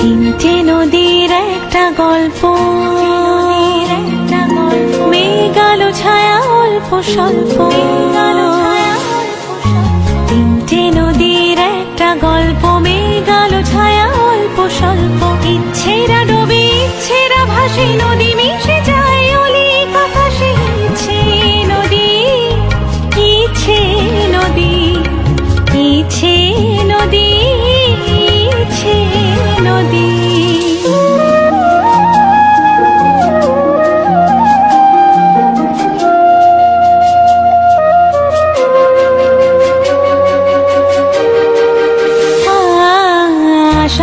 তিনটে নদীর একটা গল্প। মেঘ আলো ছায়া অল্প স্বল্প।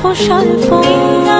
破山风。